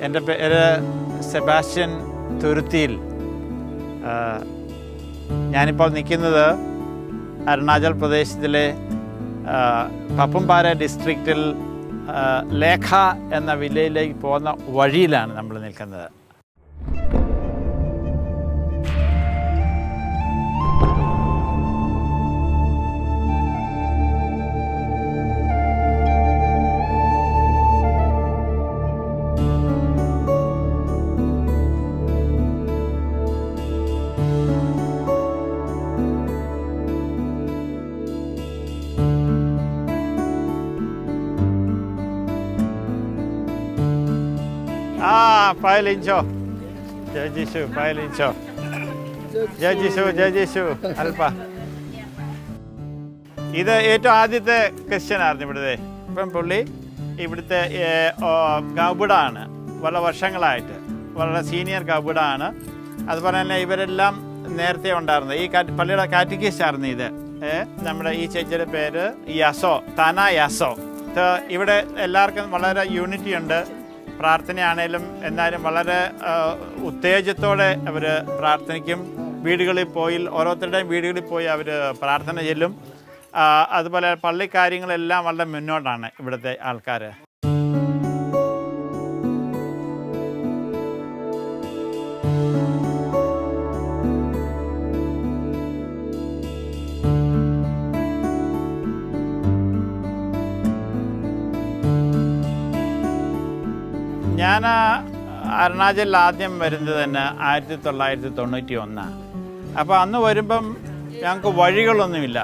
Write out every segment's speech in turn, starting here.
എന്റെ പേര് സെബാസ്റ്റ്യൻ തുരുത്തിയിൽ ഞാനിപ്പോൾ നിൽക്കുന്നത് അരുണാചൽ പ്രദേശത്തിലെ ആ, പപ്പുംപാറ ഡിസ്ട്രിക്റ്റിൽ ലേഖ എന്ന വില്ലയിലേക്ക് പോകുന്ന വഴിയിലാണ് നമ്മൾ നിൽക്കുന്നത്. ആ പയലിഞ്ചോ ജയ ജിഷു പയലിഞ്ചോ ജയ ജിഷു ഇത് ഏറ്റവും ആദ്യത്തെ ക്രിസ്ത്യൻ ആയിരുന്നു ഇവിടുത്തെ. ഇപ്പം പുള്ളി ഇവിടുത്തെ കബുഡാണ് വളരെ വർഷങ്ങളായിട്ട്. വളരെ സീനിയർ കബുഡാണ് അതുപോലെ തന്നെ ഇവരെല്ലാം നേരത്തെ ഉണ്ടായിരുന്നത്. ഈ പള്ളിയുടെ ആയിരുന്നു ഇത്. നമ്മുടെ ഈ ചേച്ചിയുടെ പേര് യസോ തന യസോ. ഇവിടെ എല്ലാവർക്കും വളരെ യൂണിറ്റി ഉണ്ട്. പ്രാർത്ഥനയാണേലും എന്നാലും വളരെ ഉത്തേജത്തോടെ അവർ പ്രാർത്ഥനയ്ക്കും വീടുകളിൽ പോയി ഓരോരുത്തരുടെയും വീടുകളിൽ പോയി അവർ പ്രാർത്ഥന ചെല്ലും. അതുപോലെ പള്ളിക്കാര്യങ്ങളെല്ലാം വളരെ മുന്നോട്ടാണ് ഇവിടുത്തെ ആൾക്കാർ ഞാൻ അരുണാചലിൽ ആദ്യം വരുന്നത് തന്നെ ആയിരത്തി തൊള്ളായിരത്തി തൊണ്ണൂറ്റി ഒന്നാണ് അപ്പോൾ അന്ന് വരുമ്പം ഞങ്ങൾക്ക് വഴികളൊന്നുമില്ല.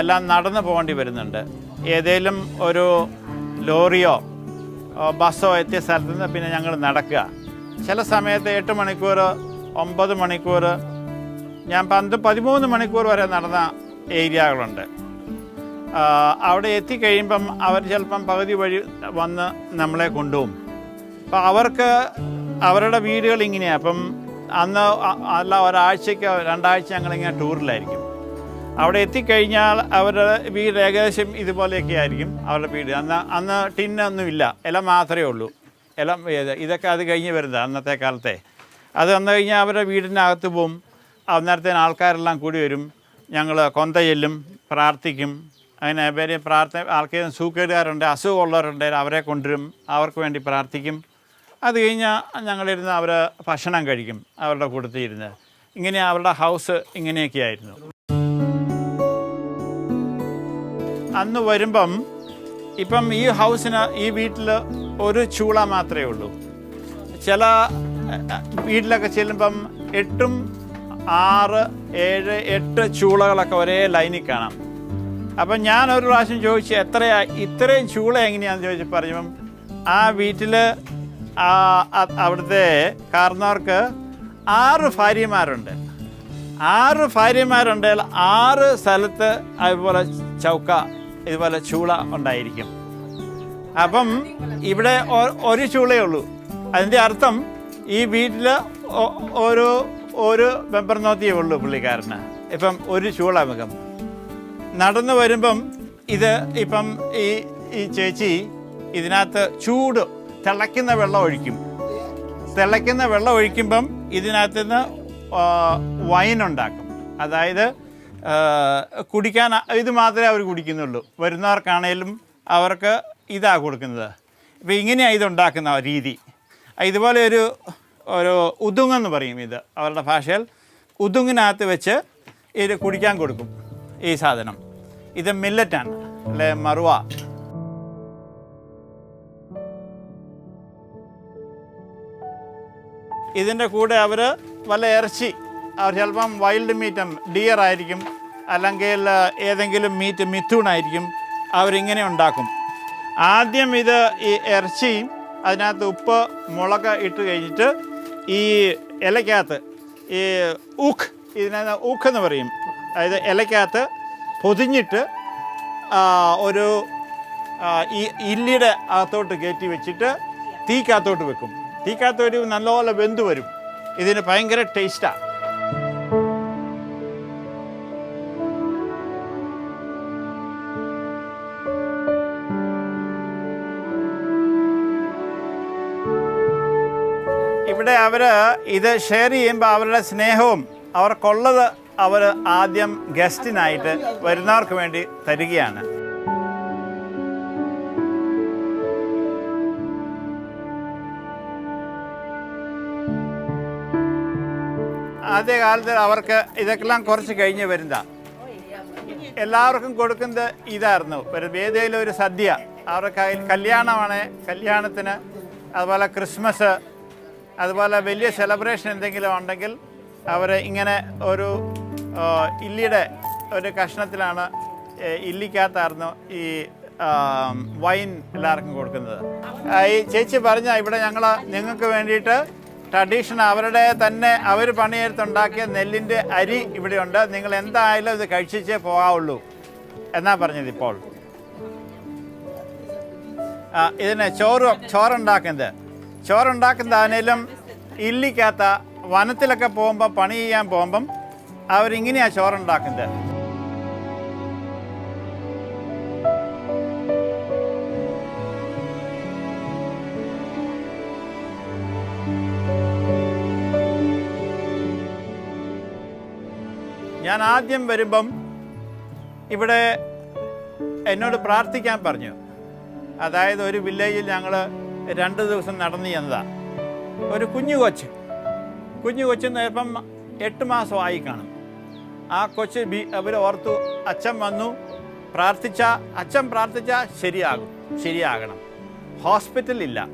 എല്ലാം നടന്നു പോകേണ്ടി വരുന്നുണ്ട്. ഏതെങ്കിലും ഒരു ലോറിയോ ബസ്സോ എത്തിയ സ്ഥലത്ത് നിന്ന് പിന്നെ ഞങ്ങൾ നടക്കുക. ചില സമയത്ത് എട്ട് മണിക്കൂർ ഒമ്പത് മണിക്കൂർ ഞാൻ പന്ത് പതിമൂന്ന് മണിക്കൂർ വരെ നടന്ന ഏരിയകളുണ്ട്. അവിടെ എത്തിക്കഴിയുമ്പം അവർ ചിലപ്പം പകുതി വഴി വന്ന് നമ്മളെ കൊണ്ടുപോകും. അപ്പം അവർക്ക് അവരുടെ വീടുകൾ ഇങ്ങനെയാണ് അപ്പം അന്ന് അല്ല ഒരാഴ്ചയ്ക്ക് രണ്ടാഴ്ച ഞങ്ങളിങ്ങനെ ടൂറിലായിരിക്കും. അവിടെ എത്തിക്കഴിഞ്ഞാൽ അവരുടെ വീട് ഏകദേശം ഇതുപോലെയൊക്കെ ആയിരിക്കും അവരുടെ വീട്. അന്ന് അന്ന് ടിന്നൊന്നും ഇല്ല. ഇല മാത്രമേ ഉള്ളൂ. ഇല ഇതൊക്കെ അത് കഴിഞ്ഞ് വരുന്നത് അന്നത്തെ കാലത്തെ. അത് വന്നു കഴിഞ്ഞാൽ അവരുടെ വീടിനകത്ത് പോവും. അന്നേരത്തേന് ആൾക്കാരെല്ലാം കൂടി വരും. ഞങ്ങൾ കൊന്ത ചെല്ലും പ്രാർത്ഥിക്കും. അങ്ങനെ പേര് പ്രാർത്ഥന ആൾക്കാരും സൂക്കേടുകാരുണ്ട് അസുഖമുള്ളവരുണ്ട് അവരെ കൊണ്ടുവരും. അവർക്ക് വേണ്ടി പ്രാർത്ഥിക്കും. അത് കഴിഞ്ഞാൽ ഞങ്ങളിരുന്ന് അവർ ഭക്ഷണം കഴിക്കും അവരുടെ കൂട്ടത്തിൽ ഇരുന്ന് ഇങ്ങനെ അവരുടെ ഹൗസ് ഇങ്ങനെയൊക്കെ ആയിരുന്നു. അന്ന് വരുമ്പം ഇപ്പം ഈ ഹൗസിന് ഈ വീട്ടിൽ ഒരു ചൂള മാത്രമേ ഉള്ളൂ. ചില വീട്ടിലൊക്കെ ചെല്ലുമ്പം എട്ടും ആറ് ഏഴ് എട്ട് ചൂളകളൊക്കെ ഒരേ ലൈനിൽ കാണാം. അപ്പം ഞാൻ ഒരു പ്രാവശ്യം ചോദിച്ചു എത്രയാ ഇത്രയും ചൂള എങ്ങനെയാണെന്ന്? ചോദിച്ചു പറഞ്ഞപ്പം ആ വീട്ടിൽ അവിടുത്തെ കാർന്നവർക്ക് ആറ് ഭാര്യമാരുണ്ട്. ആറ് ഭാര്യമാരുണ്ട് ആറ് സ്ഥലത്ത് അതുപോലെ ചൗക്ക ഇതുപോലെ ചൂള ഉണ്ടായിരിക്കും. അപ്പം ഇവിടെ ഒരു ചൂളയേ ഉള്ളൂ. അതിന്റെ അർത്ഥം ഈ വീട്ടിൽ ഒരു ഒരു മെമ്പർ നോത്തിയേ ഉള്ളൂ പുള്ളിക്കാരന്. ഇപ്പം ഒരു ചൂള മുഖം. നടന്നു വരുമ്പം ഇത് ഇപ്പം ഈ ഈ ചേച്ചി ഇതിനകത്ത് ചൂട് തിളയ്ക്കുന്ന വെള്ളം ഒഴിക്കും. തിളയ്ക്കുന്ന വെള്ളം ഒഴിക്കുമ്പം ഇതിനകത്ത് നിന്ന് വൈൻ ഉണ്ടാക്കും. അതായത് കുടിക്കാൻ ഇത് മാത്രമേ അവർ കുടിക്കുന്നുള്ളൂ. വരുന്നവർക്കാണേലും അവർക്ക് ഇതാണ് കൊടുക്കുന്നത്. ഇപ്പോൾ ഇങ്ങനെയാണ് ഇതുണ്ടാക്കുന്ന രീതി. ഇതുപോലെ ഒരു ഒരു ഉതുങ്ങെന്ന് പറയും ഇത് അവരുടെ ഭാഷയിൽ. ഉതുങ്ങിനകത്ത് വെച്ച് ഇത് കുടിക്കാൻ കൊടുക്കും ഈ സാധനം. ഇത് മില്ലറ്റാണ് അല്ലെ? മറുവ. ഇതിന്റെ കൂടെ അവർ വല്ല ഇറച്ചി അവർ ചിലപ്പം വൈൽഡ് മീറ്റും ഡിയർ ആയിരിക്കും അല്ലെങ്കിൽ ഏതെങ്കിലും മീറ്റ് മിഥൂണായിരിക്കും അവരിങ്ങനെ ഉണ്ടാക്കും. ആദ്യം ഇത് ഈ ഇറച്ചിയും അതിനകത്ത് ഉപ്പ് മുളക് ഇട്ട് കഴിഞ്ഞിട്ട് ഈ ഇലക്കകത്ത് ഈ ഊക്ക് ഇതിനകത്ത് ഊക്ക് എന്ന് പറയും. അതായത് ഇലക്കകത്ത് പൊതിഞ്ഞിട്ട് ഒരു ഈ ഇല്ലിയുടെ അകത്തോട്ട് കയറ്റി വെച്ചിട്ട് തീക്കകത്തോട്ട് വെക്കും. തീക്കകത്ത് ഒരു നല്ലപോലെ വെന്ത് വരും. ഇതിന് ഭയങ്കര ടേസ്റ്റാണ് ഇവിടെ അവർ ഇത് ഷെയർ ചെയ്യുമ്പോൾ അവരുടെ സ്നേഹവും അവർക്കുള്ളത് അവർ ആദ്യം ഗസ്റ്റിനായിട്ട് വരുന്നവർക്ക് വേണ്ടി തരികയാണ്. ആദ്യകാലത്ത് അവർക്ക് ഇതൊക്കെല്ലാം കുറച്ച് കഴിഞ്ഞ് വരുന്ന എല്ലാവർക്കും കൊടുക്കുന്നത് ഇതായിരുന്നു. ഒരു വേദിയിൽ ഒരു സദ്യ. അവർക്ക് കല്യാണമാണ് കല്യാണത്തിന് അതുപോലെ ക്രിസ്മസ് അതുപോലെ വലിയ സെലിബ്രേഷൻ എന്തെങ്കിലും ഉണ്ടെങ്കിൽ അവർ ഇങ്ങനെ ഒരു ഇല്ലിയുടെ ഒരു കഷ്ണത്തിലാണ് ഇല്ലിക്കകത്തായിരുന്നു ഈ വൈൻ എല്ലാവർക്കും കൊടുക്കുന്നത്. ഈ ചേച്ചി പറഞ്ഞ ഇവിടെ ഞങ്ങൾ നിങ്ങൾക്ക് വേണ്ടിയിട്ട് ട്രഡീഷൻ അവരുടെ തന്നെ അവർ പണിയെടുത്തുണ്ടാക്കിയ നെല്ലിന്റെ അരി ഇവിടെയുണ്ട്. നിങ്ങൾ എന്തായാലും ഇത് കഴിച്ചേ പോകാവുള്ളൂ എന്നാ പറഞ്ഞത് ഇപ്പോൾ. ഇതിന് ചോറ് ചോറുണ്ടാക്കുന്നത്. ചോറുണ്ടാക്കുന്നതാണേലും ഇല്ലിക്കാത്ത വനത്തിലൊക്കെ പോകുമ്പോൾ പണി ചെയ്യാൻ പോകുമ്പം അവരിങ്ങനെയാണ് ചോറുണ്ടാക്കുന്നത്. ഞാൻ ആദ്യം വരുമ്പം ഇവിടെ എന്നോട് പ്രാർത്ഥിക്കാൻ പറഞ്ഞു. അതായത് ഒരു വില്ലേജിൽ ഞങ്ങൾ രണ്ട് ദിവസം നടന്നു ചെന്നതാണ് ഒരു കുഞ്ഞു കൊച്ച്. കുഞ്ഞു കൊച്ചിന് ഇപ്പം എട്ട് മാസമായി കാണും. ആ കൊച്ച് ബി അവർ ഓർത്തു അച്ഛൻ വന്നു. പ്രാർത്ഥിച്ച അച്ഛൻ പ്രാർത്ഥിച്ച ശരിയാകും ശരിയാകണം. ഹോസ്പിറ്റലില്ല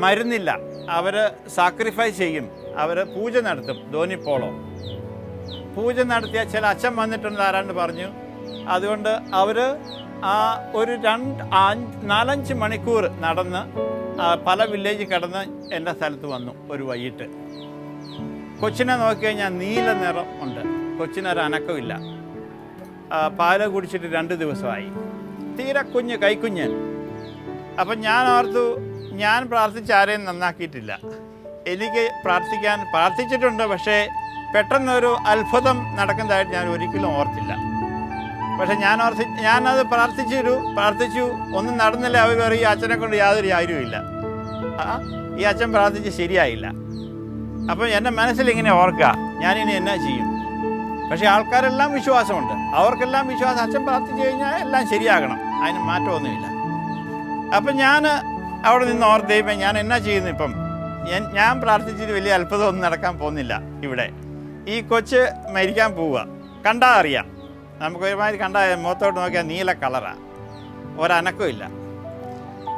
മരുന്നില്ല. അവർ സാക്രിഫൈസ് ചെയ്യും. അവർ പൂജ നടത്തും. ധോനിപ്പോളോ. പൂജ നടത്തിയ ചില അച്ഛൻ വന്നിട്ടുണ്ട് ആരാണ്ട് പറഞ്ഞു. അതുകൊണ്ട് അവർ ആ ഒരു രണ്ട് നാലഞ്ച് മണിക്കൂർ നടന്ന് പല വില്ലേജ് കടന്ന് എന്റെ സ്ഥലത്ത് വന്നു ഒരു വൈകിട്ട്. കൊച്ചിനെ നോക്കി കഴിഞ്ഞാൽ നീല നിറം ഉണ്ട്. കൊച്ചിനൊരു അനക്കമില്ല പാൽ കുടിച്ചിട്ട് രണ്ട് ദിവസമായി. തീരെ കുഞ്ഞ് കൈക്കുഞ്ഞ്. അപ്പം ഞാൻ ഓർത്തു ഞാൻ പ്രാർത്ഥിച്ച ആരെയും നന്നാക്കിയിട്ടില്ല. എനിക്ക് പ്രാർത്ഥിക്കാൻ പ്രാർത്ഥിച്ചിട്ടുണ്ട് പക്ഷേ പെട്ടെന്നൊരു അത്ഭുതം നടക്കുന്നതായിട്ട് ഞാൻ ഒരിക്കലും ഓർത്തില്ല. പക്ഷെ ഞാൻ ഓർത്തി ഞാനത് പ്രാർത്ഥിച്ചു പ്രാർത്ഥിച്ചു ഒന്നും നടന്നില്ല. അവർ പറയും ഈ അച്ഛനെ കൊണ്ട് യാതൊരു കാര്യവുമില്ല. ഈ അച്ഛൻ പ്രാർത്ഥിച്ച് ശരിയായില്ല. അപ്പം എന്റെ മനസ്സിൽ ഇങ്ങനെ ഓർക്കുക ഞാനിനി എന്നാ ചെയ്യും? പക്ഷേ ആൾക്കാരെല്ലാം വിശ്വാസമുണ്ട്. അവർക്കെല്ലാം വിശ്വാസം. അച്ഛൻ പ്രാർത്ഥിച്ചു കഴിഞ്ഞാൽ എല്ലാം ശരിയാകണം. അതിന് മാറ്റമൊന്നുമില്ല. അപ്പം ഞാൻ അവിടെ നിന്ന് ഓർത്ത് ദൈവം ഞാൻ എന്നാ ചെയ്യുന്നു ഇപ്പം? ഞാൻ പ്രാർത്ഥിച്ചിട്ട് വലിയ അത്ഭുതമൊന്നും നടക്കാൻ പോകുന്നില്ല ഇവിടെ. ഈ കൊച്ച് മരിക്കാൻ പോവുക. കണ്ടാ അറിയാം. നമുക്ക് ഒരുമാതിരി കണ്ടാൽ മുഖത്തോട്ട് നോക്കിയാൽ നീല കളറാണ് ഒരനക്കും ഇല്ല.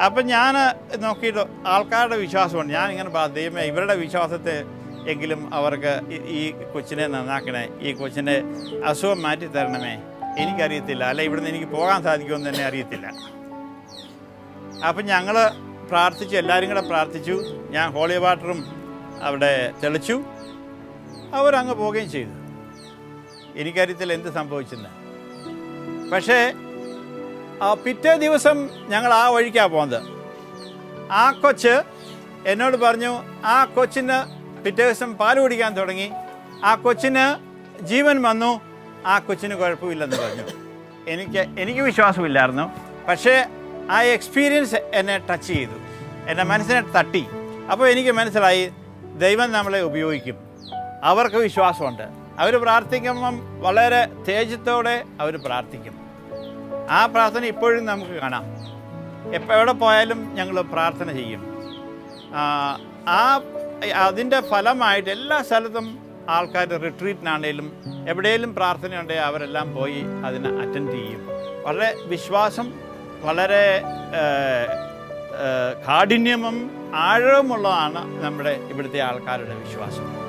അപ്പം ഞാൻ നോക്കിയിട്ട് ആൾക്കാരുടെ വിശ്വാസമുണ്ട്. ഞാൻ ഇങ്ങനെ ദൈവമേ ഇവരുടെ വിശ്വാസത്തെ എങ്കിലും അവർക്ക് ഈ- കൊച്ചിനെ നന്നാക്കണേ. ഈ കൊച്ചിന്റെ അസുഖം മാറ്റി തരണമേ. എനിക്കറിയത്തില്ല. അല്ല ഇവിടുന്ന് എനിക്ക് പോകാൻ സാധിക്കുമെന്ന് തന്നെ അറിയത്തില്ല. അപ്പം ഞങ്ങൾ പ്രാർത്ഥിച്ചു എല്ലാവരും കൂടെ പ്രാർത്ഥിച്ചു. ഞാൻ ഹോളി വാട്ടറും അവിടെ തെളിച്ചു. അവരങ്ങ് പോവുകയും ചെയ്തു. എനിക്കറിയത്തില്ല എന്ത് സംഭവിച്ചെന്ന്. പക്ഷേ ആ പിറ്റേ ദിവസം ഞങ്ങൾ ആ വഴിക്കാണ് പോകുന്നത് ആ കൊച്ച് എന്നോട് പറഞ്ഞു ആ കൊച്ചിന് പിറ്റേ ദിവസം പാൽ കുടിക്കാൻ തുടങ്ങി. ആ കൊച്ചിന് ജീവൻ വന്നു. ആ കൊച്ചിന് കുഴപ്പമില്ലെന്ന് പറഞ്ഞു. എനിക്ക് എനിക്ക് വിശ്വാസമില്ലായിരുന്നു. പക്ഷേ ആ എക്സ്പീരിയൻസ് എന്നെ ടച്ച് ചെയ്തു. എന്റെ മനസ്സിനെ തട്ടി. അപ്പോൾ എനിക്ക് മനസ്സിലായി ദൈവം നമ്മളെ ഉപയോഗിക്കും. അവർക്ക് വിശ്വാസമുണ്ട്. അവർ പ്രാർത്ഥിക്കുമ്പം വളരെ തേജത്തോടെ അവർ പ്രാർത്ഥിക്കും. ആ പ്രാർത്ഥന ഇപ്പോഴും നമുക്ക് കാണാം. എപ്പോൾ എവിടെ പോയാലും ഞങ്ങൾ പ്രാർത്ഥന ചെയ്യും. ആ, അതിന്റെ ഫലമായിട്ട് എല്ലാ സ്ഥലത്തും ആൾക്കാർ റിട്രീറ്റിനാണേലും എവിടെയെങ്കിലും പ്രാർത്ഥനയുണ്ടെങ്കിൽ അവരെല്ലാം പോയി അതിനെ അറ്റൻഡ് ചെയ്യും. വളരെ വിശ്വാസം വളരെ കാഠിന്യമും ആഴവുമുള്ളതാണ് നമ്മുടെ ഇവിടുത്തെ ആൾക്കാരുടെ വിശ്വാസം.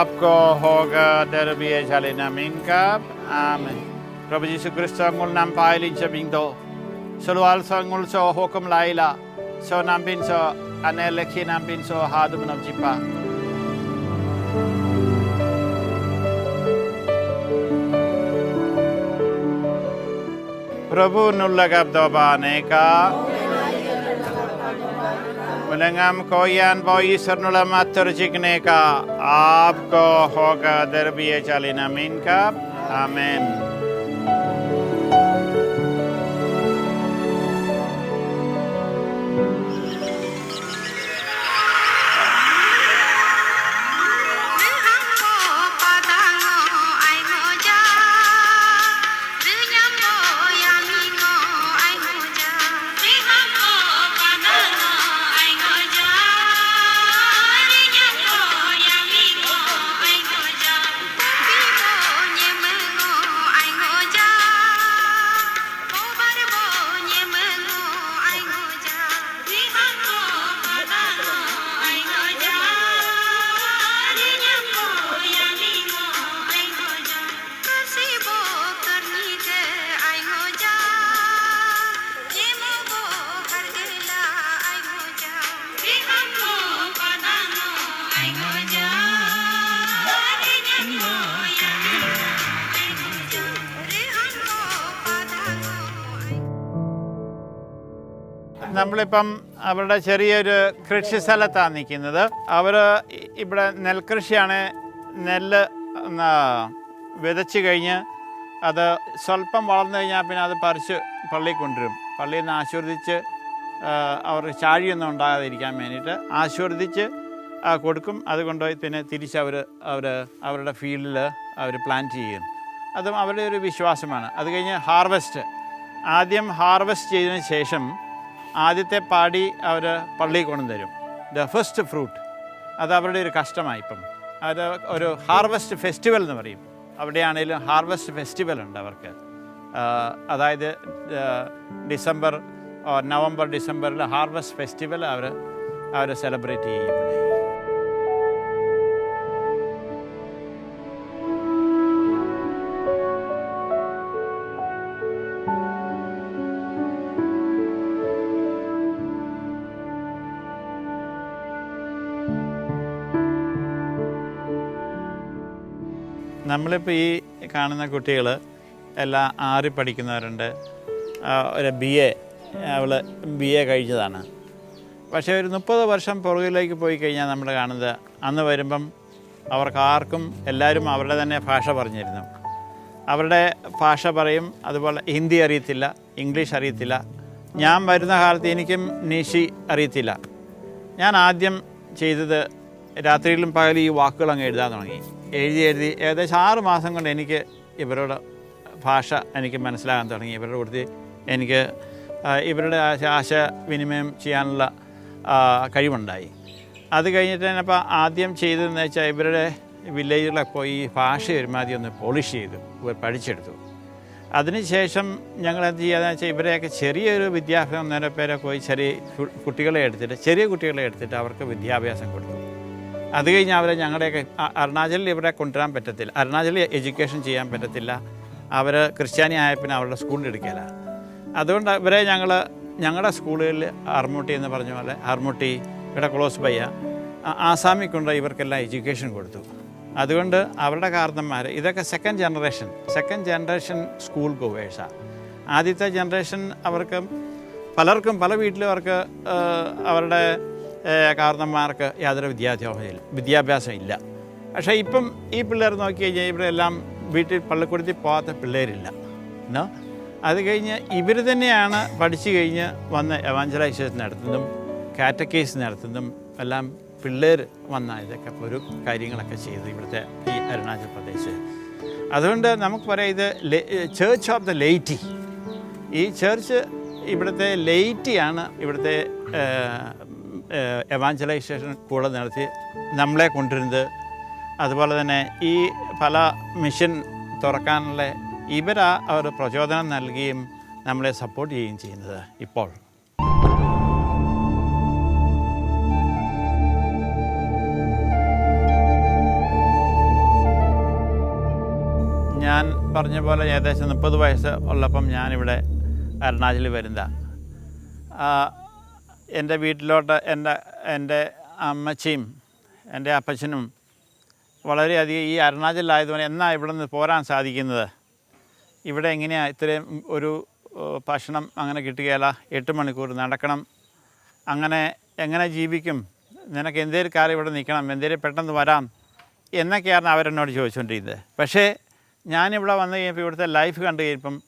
आपको होगा der Biesale Naminka. आमेन. प्रभु जी क्रिस्त मूल नाम पायलिन्छ बिंदो सुलवाल संगुल सो होकम लाइला सो नाम बिन सो अने लेखी नाम बिन सो जिपा प्रभु नुल्लगब दोबाने का उलंगम कोयान बो ईश्वर नुला मातर चिकने का आपको होगा दरबिये നമ്മളിപ്പം അവരുടെ ചെറിയൊരു കൃഷി സ്ഥലത്താണ് നിൽക്കുന്നത്. അവർ ഇവിടെ നെൽകൃഷിയാണ് നെല്ല് വിതച്ച് കഴിഞ്ഞ് അത് സ്വല്പം വളർന്നു കഴിഞ്ഞാൽ പിന്നെ അത് പറിച്ച് പള്ളിയിൽ കൊണ്ടുവരും. പള്ളിയിൽ നിന്ന് ആശീർവദിച്ച് അവർ ചാഴിയൊന്നും ഉണ്ടാകാതിരിക്കാൻ വേണ്ടിയിട്ട് ആശീർവദിച്ച് കൊടുക്കും. അത് പിന്നെ തിരിച്ച് അവർ അവർ അവരുടെ ഫീൽഡിൽ അവർ പ്ലാന്റ് ചെയ്യും. അതും അവരുടെ ഒരു വിശ്വാസമാണ്. അത് കഴിഞ്ഞ് ഹാർവെസ്റ്റ്. ആദ്യം ഹാർവെസ്റ്റ് ചെയ്തതിന് ശേഷം ആദ്യത്തെ പാടി അവർ പള്ളിയിൽ കൊണ്ടുതരും ദ ഫസ്റ്റ് ഫ്രൂട്ട് അത് അവരുടെ ഒരു കഷ്ടമായി ഇപ്പം. അത് ഒരു ഹാർവെസ്റ്റ് ഫെസ്റ്റിവൽ എന്ന് പറയും. അവിടെയാണെങ്കിലും ഹാർവെസ്റ്റ് ഫെസ്റ്റിവൽ ഉണ്ട് അവർക്ക്. അതായത് ഡിസംബർ നവംബർ ഡിസംബറിൽ ഹാർവെസ്റ്റ് ഫെസ്റ്റിവൽ അവർ അവർ സെലിബ്രേറ്റ് ചെയ്യും. നമ്മളിപ്പോൾ ഈ കാണുന്ന കുട്ടികൾ എല്ലാം ആറി പഠിക്കുന്നവരുണ്ട്. ഒരു ബി എ അവൾ ബി എ കഴിച്ചതാണ്. പക്ഷേ ഒരു മുപ്പത് വർഷം പുറകിലേക്ക് പോയി കഴിഞ്ഞാൽ നമ്മൾ കാണുന്നത് അന്ന് വരുമ്പം അവർക്ക് ആർക്കും എല്ലാവരും അവരുടെ തന്നെ ഭാഷ പറഞ്ഞിരുന്നു. അവരുടെ ഭാഷ പറയും അതുപോലെ ഹിന്ദി അറിയത്തില്ല ഇംഗ്ലീഷ് അറിയത്തില്ല. ഞാൻ വരുന്ന കാലത്ത് എനിക്കും നീഷി അറിയത്തില്ല. ഞാൻ ആദ്യം ചെയ്തത് രാത്രിയിലും പകലും ഈ വാക്കുകൾ അങ്ങ് എഴുതാൻ തുടങ്ങി. എഴുതി എഴുതി ഏകദേശം ആറ് മാസം കൊണ്ട് എനിക്ക് ഇവരുടെ ഭാഷ എനിക്ക് മനസ്സിലാകാൻ തുടങ്ങി. ഇവരുടെ കൂടുതൽ എനിക്ക് ഇവരുടെ ആശ- ആശയവിനിമയം ചെയ്യാനുള്ള കഴിവുണ്ടായി. അത് കഴിഞ്ഞിട്ട് തന്നെ അപ്പോൾ ആദ്യം ചെയ്തതെന്ന് വെച്ചാൽ ഇവരുടെ വില്ലേജിലൊക്കെ പോയി ഈ ഭാഷ ഒരുമാതിരി ഒന്ന് പോളിഷ് ചെയ്തു ഇവർ പഠിച്ചെടുത്തു. അതിനുശേഷം ഞങ്ങൾ എന്ത് ചെയ്യാന്ന് വെച്ചാൽ ഇവരെയൊക്കെ ചെറിയൊരു വിദ്യാഭ്യാസം നേരെ പേരെ പോയി ചെറിയ കുട്ടികളെ എടുത്തിട്ട് ചെറിയ കുട്ടികളെ എടുത്തിട്ട് അവർക്ക് വിദ്യാഭ്യാസം കൊടുത്തു. അത് കഴിഞ്ഞ് അവരെ ഞങ്ങളുടെയൊക്കെ അരുണാചലിൽ ഇവരെ കൊണ്ടുവരാൻ പറ്റത്തില്ല. അരുണാചലിൽ എഡ്യൂക്കേഷൻ ചെയ്യാൻ പറ്റത്തില്ല. അവർ ക്രിസ്ത്യാനി ആയ പിന്നെ അവരുടെ സ്കൂളിൽ എടുക്കില്ല അതുകൊണ്ട് ഇവരെ ഞങ്ങൾ ഞങ്ങളുടെ സ്കൂളുകളിൽ ആർമുട്ടി എന്ന് പറഞ്ഞ പോലെ ആർമുട്ടി ഇവിടെ ക്ലോസ് ബയ്യ ആസാമി കൊണ്ട് ഇവർക്കെല്ലാം എഡ്യൂക്കേഷൻ കൊടുത്തു. അതുകൊണ്ട് അവരുടെ കാരണന്മാർ ഇതൊക്കെ second generation second generation school ഗോവേഴ്സാണ് ആദ്യത്തെ ജനറേഷൻ അവർക്ക് പലർക്കും പല വീട്ടിലും അവർക്ക് അവരുടെ കാരണന്മാർക്ക് യാതൊരു വിദ്യാഭ്യാസമില്ല വിദ്യാഭ്യാസം ഇല്ല. പക്ഷേ ഇപ്പം ഈ പിള്ളേർ നോക്കി കഴിഞ്ഞാൽ ഇവരെല്ലാം വീട്ടിൽ പള്ളിക്കൂടത്തിൽ പോകാത്ത പിള്ളേരില്ല. എന്നാ അത് കഴിഞ്ഞ് ഇവർ തന്നെയാണ് പഠിച്ചു കഴിഞ്ഞ് വന്ന് എവാഞ്ചലൈസേഷൻ നടത്തുന്നതും കാറ്റക്കേസ് നടത്തുന്നതും എല്ലാം പിള്ളേർ വന്ന ഇതൊക്കെ ഒരു കാര്യങ്ങളൊക്കെ ചെയ്ത് ഇവിടുത്തെ ഈ അരുണാചൽ പ്രദേശ്. അതുകൊണ്ട് നമുക്ക് പറയാം ഇത് ചേർച്ച് ഓഫ് ദ ലേറ്റി ഈ ചേർച്ച് ഇവിടുത്തെ ലേറ്റിയാണ് ഇവിടുത്തെ എവാഞ്ചലൈസേഷൻ കൂടെ നടത്തി നമ്മളെ കൊണ്ടിരുന്നത് അതുപോലെ തന്നെ ഈ പല മിഷൻ തുറക്കാനുള്ള ഇവരാ അവർ പ്രചോദനം നൽകുകയും നമ്മളെ സപ്പോർട്ട് ചെയ്യുകയും ചെയ്യുന്നത് ഇപ്പോൾ. ഞാൻ പറഞ്ഞ പോലെ ഏകദേശം മുപ്പത് വയസ്സ് ഉള്ളപ്പം ഞാനിവിടെ അരുണാചലിൽ വരുന്ന എന്റെ വീട്ടിലോട്ട് എന്റെ എന്റെ അമ്മച്ചിയും എന്റെ അപ്പച്ചനും വളരെയധികം ഈ അരുണാചലിലായതുകൊണ്ട് എന്നാ ഇവിടെ നിന്ന് പോരാൻ സാധിക്കുന്നത്? ഇവിടെ എങ്ങനെയാണ് ഇത്രയും ഒരു ഭക്ഷണം അങ്ങനെ കിട്ടുകയില്ല? എട്ട് മണിക്കൂർ നടക്കണം. അങ്ങനെ എങ്ങനെ ജീവിക്കും? നിനക്ക് എന്തേലും കാര്യം ഇവിടെ നിൽക്കണം എന്തേലും പെട്ടെന്ന് വരാം എന്നൊക്കെയാണ് അവരെന്നോട് ചോദിച്ചുകൊണ്ടിരുന്നത്. പക്ഷേ ഞാനിവിടെ വന്നു കഴിഞ്ഞപ്പോൾ ഇവിടുത്തെ ലൈഫ് കണ്ടു കഴിഞ്ഞപ്പം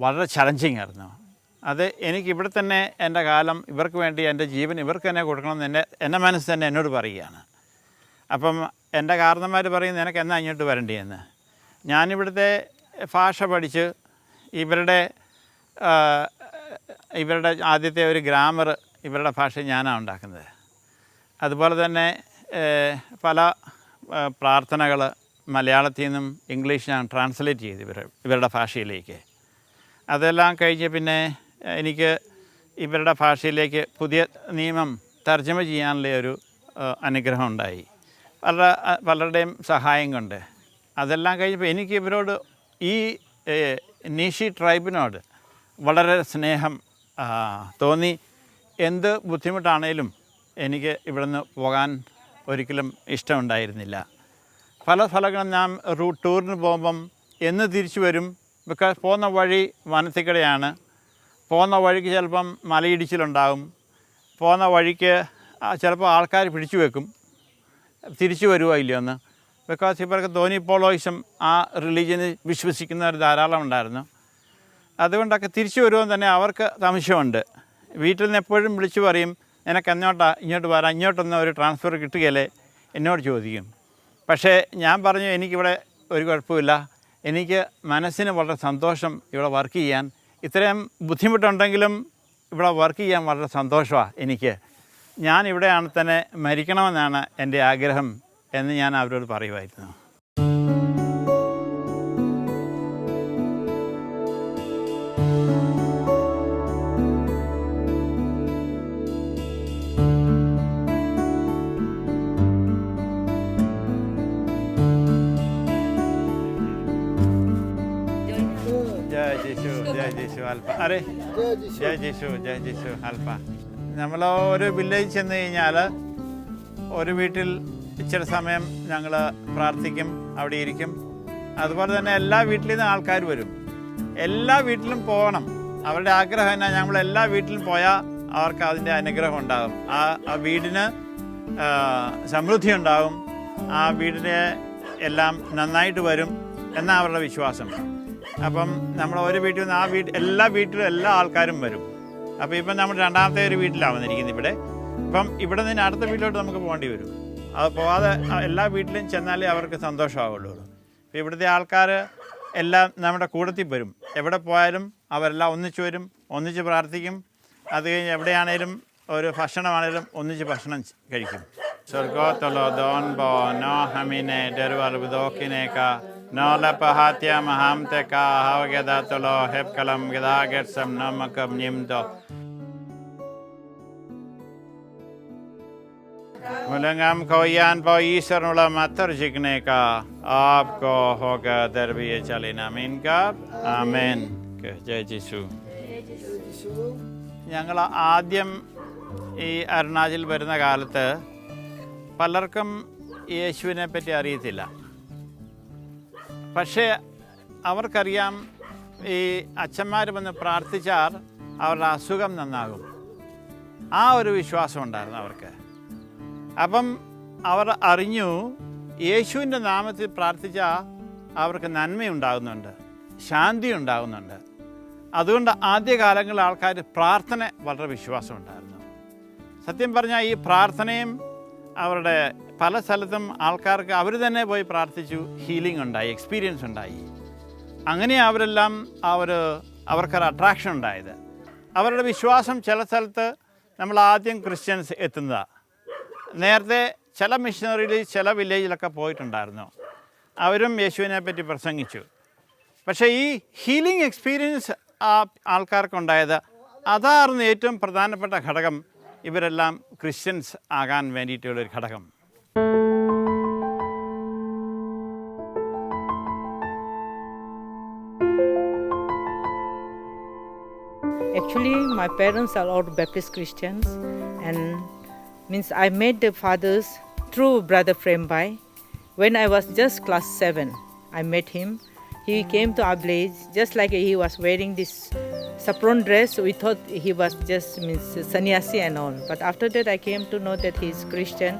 വളരെ ചലഞ്ചിങ് ആയിരുന്നു. അത് എനിക്ക് ഇവിടെ തന്നെ എന്റെ കാലം ഇവർക്ക് വേണ്ടി എന്റെ ജീവൻ ഇവർക്ക് തന്നെ കൊടുക്കണമെന്ന് എന്റെ എന്റെ മനസ്സ് തന്നെ എന്നോട് പറയുകയാണ്. അപ്പം എന്റെ കാരണന്മാർ പറയും നിനക്ക് എന്നാ ഇങ്ങോട്ട് വരേണ്ടിയെന്ന്? ഞാനിവിടുത്തെ ഭാഷ പഠിച്ച് ഇവരുടെ ഇവരുടെ ആദ്യത്തെ ഒരു ഗ്രാമർ ഇവരുടെ ഭാഷ ഞാനാണ് ഉണ്ടാക്കുന്നത്. അതുപോലെ തന്നെ പല പ്രാർത്ഥനകൾ മലയാളത്തിൽ നിന്നും ഇംഗ്ലീഷ് ഞാൻ ട്രാൻസ്ലേറ്റ് ചെയ്ത് ഇവർ ഇവരുടെ ഭാഷയിലേക്ക്. അതെല്ലാം കഴിഞ്ഞ് പിന്നെ എനിക്ക് ഇവരുടെ ഭാഷയിലേക്ക് പുതിയ നിയമം തർജമ ചെയ്യാനുള്ള ഒരു അനുഗ്രഹം ഉണ്ടായി. പല പലരുടെയും സഹായം കൊണ്ട്. അതെല്ലാം കഴിഞ്ഞപ്പോൾ എനിക്ക് ഇവരോട് ഈ നീഷി ട്രൈബിനോട് വളരെ സ്നേഹം തോന്നി. എന്ത് ബുദ്ധിമുട്ടാണേലും എനിക്ക് ഇവിടുന്ന് പോകാൻ ഒരിക്കലും ഇഷ്ടമുണ്ടായിരുന്നില്ല. പല സ്ഥലങ്ങളും ഞാൻ റൂട്ട് ടൂറിന് പോകുമ്പം എന്ന് തിരിച്ചു വരും. ബിക്കോസ് പോകുന്ന വഴി വനത്തിക്കടയാണ്. പോകുന്ന വഴിക്ക് ചിലപ്പം മലയിടിച്ചിലുണ്ടാകും. പോകുന്ന വഴിക്ക് ചിലപ്പോൾ ആൾക്കാർ പിടിച്ചു വെക്കും. തിരിച്ചു വരുമോ ഇല്ലയോ എന്ന്. ബിക്കോസ് ഇവർക്ക് തോന്നിപ്പോളോയിസം പോളോയിസം ആ വിശ്വസിക്കുന്ന ഒരു ധാരാളം ഉണ്ടായിരുന്നു. അതുകൊണ്ടൊക്കെ തിരിച്ചു വരുമെന്ന് തന്നെ അവർക്ക് സംശയമുണ്ട്. വീട്ടിൽ നിന്ന് എപ്പോഴും വിളിച്ചു പറയും നിനക്ക് എന്നോട്ടാ ഇങ്ങോട്ട് വരാം ഇങ്ങോട്ടൊന്നും ഒരു ട്രാൻസ്ഫർ കിട്ടുകയല്ലേ? എന്നോട് ചോദിക്കും. പക്ഷേ ഞാൻ പറഞ്ഞു എനിക്കിവിടെ ഒരു കുഴപ്പമില്ല. എനിക്ക് മനസ്സിന് വളരെ സന്തോഷം ഇവിടെ വർക്ക് ചെയ്യാൻ. ഇത്രയും ബുദ്ധിമുട്ടുണ്ടെങ്കിലും ഇവിടെ വർക്ക് ചെയ്യാൻ വളരെ സന്തോഷമാണ് എനിക്ക്. ഞാൻ ഇവിടെയാണ് തന്നെ മരിക്കണമെന്നാണ് എന്റെ ആഗ്രഹം എന്ന് ഞാൻ അവരോട് പറയുമായിരുന്നു. അൽപ്പ അരെ. ജയ ജിഷു ജയ ജിഷു അൽപ്പ നമ്മൾ ഒരു വില്ലേജ് ചെന്ന് കഴിഞ്ഞാൽ ഒരു വീട്ടിൽ ഇച്ചിരി സമയം ഞങ്ങൾ പ്രാർത്ഥിക്കും അവിടെ ഇരിക്കും. അതുപോലെ തന്നെ എല്ലാ നിന്ന് ആൾക്കാർ വരും. എല്ലാ വീട്ടിലും പോകണം. അവരുടെ ആഗ്രഹം എന്നാ ഞങ്ങൾ എല്ലാ വീട്ടിലും പോയാൽ അവർക്ക് അതിന്റെ അനുഗ്രഹം ഉണ്ടാകും. ആ ആ വീടിന് സമൃദ്ധി ഉണ്ടാകും. ആ വീടിനെ എല്ലാം നന്നായിട്ട് വരും എന്നാണ് അവരുടെ വിശ്വാസം. അപ്പം നമ്മൾ ഒരു വീട്ടിൽ നിന്ന് ആ വീട് എല്ലാ വീട്ടിലും എല്ലാ ആൾക്കാരും വരും. അപ്പോൾ ഇപ്പം നമ്മൾ രണ്ടാമത്തെ ഒരു വീട്ടിലാണ് വന്നിരിക്കുന്നത് ഇവിടെ. ഇപ്പം ഇവിടെ നിന്ന് അടുത്ത വീട്ടിലോട്ട് നമുക്ക് പോകേണ്ടി വരും. അത് പോവാതെ എല്ലാ വീട്ടിലും ചെന്നാലേ അവർക്ക് സന്തോഷമാവുള്ളൂ. ഇപ്പം ഇവിടുത്തെ ആൾക്കാർ എല്ലാം നമ്മുടെ കൂടത്തിൽ വരും. എവിടെ പോയാലും അവരെല്ലാം ഒന്നിച്ചു വരും ഒന്നിച്ച് പ്രാർത്ഥിക്കും. അത് കഴിഞ്ഞ് എവിടെയാണേലും ഒരു ഭക്ഷണമാണേലും ഒന്നിച്ച് ഭക്ഷണം കഴിക്കും. സ്വർഗോത്തലോ ദോൻ ബോ നോ ഹമിനെ ഡെറുവൽ ബുദോക്കിനേക്ക നോ ലപഹാത്യ മഹാം തെക്ക ഹവഗദാത്തലോ ഹെപ്കലം ഗദാഗെട്സം നമകം നിംതോ മുലങ്ങാം കൊയ്യാൻ പോ ഈശ്വരനുള്ള മത്തർജിക്കനേക്ക आपको होगा दरबिय चलिना मीन का ആമേൻ ജയ ജിസു ഞങ്ങൾ ആദ്യം ഈ അരുണാചൽ വരുന്ന കാലത്ത് പലർക്കും യേശുവിനെ പറ്റി അറിയത്തില്ല പക്ഷേ അവർക്കറിയാം ഈ അച്ഛന്മാർ വന്ന് പ്രാർത്ഥിച്ചാൽ അവരുടെ അസുഖം നന്നാകും. ആ ഒരു വിശ്വാസം ഉണ്ടായിരുന്നു അവർക്ക്. അപ്പം അവർ അറിഞ്ഞു യേശുവിന്റെ നാമത്തിൽ പ്രാർത്ഥിച്ചാൽ അവർക്ക് നന്മയുണ്ടാകുന്നുണ്ട് ശാന്തി ഉണ്ടാകുന്നുണ്ട് അതുകൊണ്ട് ആദ്യകാലങ്ങളിൽ ആൾക്കാർ പ്രാർത്ഥന വളരെ വിശ്വാസമുണ്ടായിരുന്നു. സത്യം പറഞ്ഞാൽ ഈ പ്രാർത്ഥനയും അവരുടെ പല സ്ഥലത്തും ആൾക്കാർക്ക് അവർ തന്നെ പോയി പ്രാർത്ഥിച്ചു ഹീലിംഗ് ഉണ്ടായി എക്സ്പീരിയൻസ് ഉണ്ടായി. അങ്ങനെ അവരെല്ലാം അവർ അവർക്കൊരു അട്രാക്ഷൻ ഉണ്ടായത്. അവരുടെ വിശ്വാസം ചില സ്ഥലത്ത് നമ്മൾ ആദ്യം ക്രിസ്ത്യൻസ് എത്തുന്നതാണ് നേരത്തെ ചില മിഷനറിയിൽ ചില വില്ലേജിലൊക്കെ പോയിട്ടുണ്ടായിരുന്നു. അവരും യേശുവിനെ പറ്റി പ്രസംഗിച്ചു. പക്ഷേ ഈ ഹീലിംഗ് എക്സ്പീരിയൻസ് ആ ആൾക്കാർക്കുണ്ടായത് അതായിരുന്നു ഏറ്റവും പ്രധാനപ്പെട്ട ഘടകം. ഇവരെല്ലാം ക്രിസ്ത്യൻസ് ആകാൻ വേണ്ടിയിട്ടുള്ളൊരു ഘടകം. Actually, my parents are all Baptist Christians, and means I met the fathers through Brother Frembai. When I was just class seven, I met him. He mm. came to our village just like he was wearing this saffron dress. We thought he was just means sannyasi and all. But after that, I came to know that he is Christian.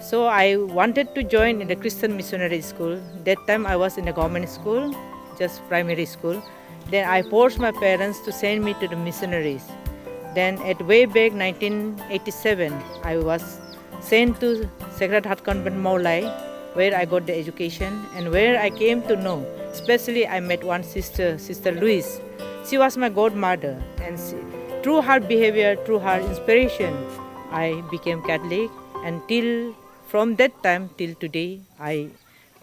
So I wanted to join in the Christian missionary school. That time I was in a government school, just primary school. Then I forced my parents to send me to the missionaries. Then at way back 1987, I was sent to Sacred Heart Convent Maulai, where I got the education and where I came to know. Especially, I met one sister, Sister Louise. She was my godmother, and she, through her behavior, through her inspiration, I became Catholic. Until from that time till today, I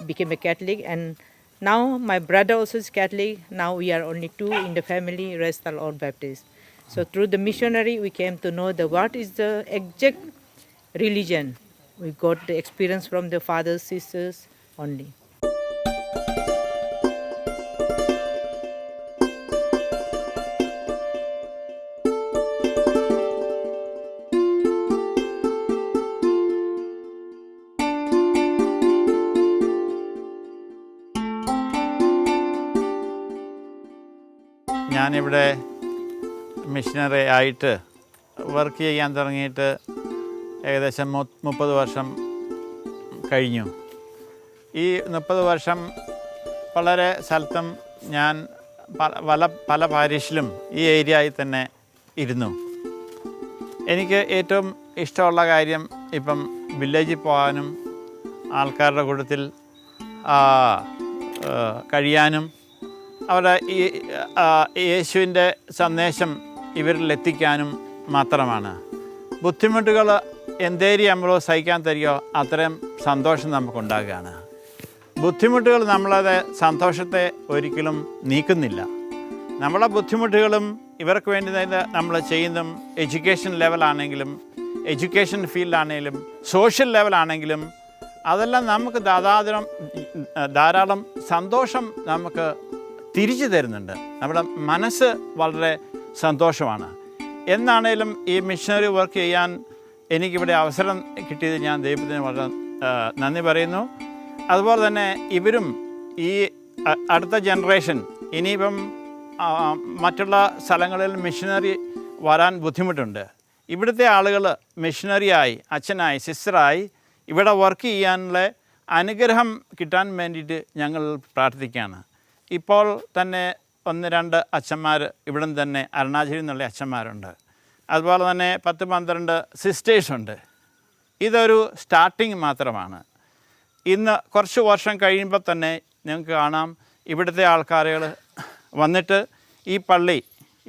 became a Catholic. And now my brother also is Catholic. Now we are only two in the family. Rest are all Baptist. So through the missionary, we came to know the what is the exact religion. We got the experience from the fathers, sisters only. ഞാനിവിടെ missionary ആയിട്ട് work ചെയ്യാൻ തുടങ്ങിയിട്ട് ഏകദേശം മുപ്പത് വർഷം കഴിഞ്ഞു. ഈ മുപ്പത് വർഷം വളരെ സ്ഥലത്തും ഞാൻ പല പല പാരീഷിലും ഈ ഏരിയയിൽ തന്നെ ഇരുന്നു. എനിക്ക് ഏറ്റവും ഇഷ്ടമുള്ള കാര്യം ഇപ്പം വില്ലേജിൽ പോകാനും ആൾക്കാരുടെ കൂട്ടത്തിൽ കഴിയാനും അവരുടെ ഈ യേശുവിന്റെ സന്ദേശം ഇവരിൽ എത്തിക്കാനും മാത്രമാണ്. ബുദ്ധിമുട്ടുകൾ എന്തേരി നമ്മളോ സഹിക്കാൻ തരികയോ അത്രയും സന്തോഷം നമുക്കുണ്ടാകുകയാണ്. ബുദ്ധിമുട്ടുകൾ നമ്മളത് സന്തോഷത്തെ ഒരിക്കലും നീക്കുന്നില്ല. നമ്മളെ ബുദ്ധിമുട്ടുകളും ഇവർക്ക് വേണ്ടി തന്നെ നമ്മൾ ചെയ്യുന്നതും എഡ്യൂക്കേഷൻ ലെവലാണെങ്കിലും എഡ്യൂക്കേഷൻ ഫീൽഡാണെങ്കിലും സോഷ്യൽ ലെവലാണെങ്കിലും അതെല്ലാം നമുക്ക് ധാരാളം ധാരാളം സന്തോഷം നമുക്ക് തിരിച്ചു തരുന്നുണ്ട്. നമ്മുടെ മനസ്സ് വളരെ സന്തോഷമാണ്. എന്നാണേലും ഈ മിഷനറി വർക്ക് ചെയ്യാൻ എനിക്കിവിടെ അവസരം കിട്ടിയത് ഞാൻ ദൈവത്തിന് വളരെ നന്ദി പറയുന്നു. അതുപോലെ തന്നെ ഇവരും ഈ അടുത്ത ജനറേഷൻ ഇനിയിപ്പം മറ്റുള്ള സ്ഥലങ്ങളിൽ മിഷനറി വരാൻ ബുദ്ധിമുട്ടുണ്ട്. ഇവിടുത്തെ ആളുകൾ മിഷനറിയായി അച്ഛനായി സിസ്റ്ററായി ഇവിടെ വർക്ക് ചെയ്യാനുള്ള അനുഗ്രഹം കിട്ടാൻ വേണ്ടിയിട്ട് ഞങ്ങൾ പ്രാർത്ഥിക്കുകയാണ്. ഇപ്പോൾ തന്നെ ഒന്ന് രണ്ട് അച്ഛന്മാർ ഇവിടെ തന്നെ അരുണാചലിൽ നിന്നുള്ള അച്ഛന്മാരുണ്ട്. അതുപോലെ തന്നെ പത്ത് പന്ത്രണ്ട് സിസ്റ്റേഴ്സുണ്ട് ഇതൊരു സ്റ്റാർട്ടിങ് മാത്രമാണ്. ഇന്ന് കുറച്ച് വർഷം കഴിയുമ്പോൾ തന്നെ നിങ്ങൾക്ക് കാണാം ഇവിടുത്തെ ആൾക്കാരുകൾ വന്നിട്ട് ഈ പള്ളി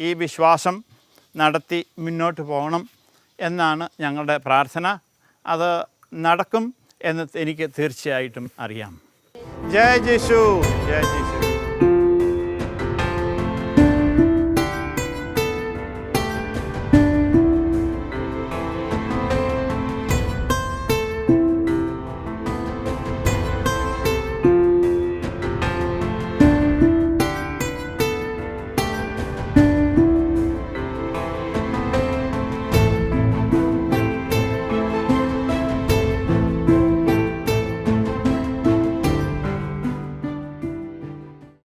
ഈ വിശ്വാസം നടത്തി മുന്നോട്ട് പോകണം എന്നാണ് ഞങ്ങളുടെ പ്രാർത്ഥന. അത് നടക്കും എന്ന് എനിക്ക് തീർച്ചയായിട്ടും അറിയാം. ജയ ജിഷു ജയ ജിഷു.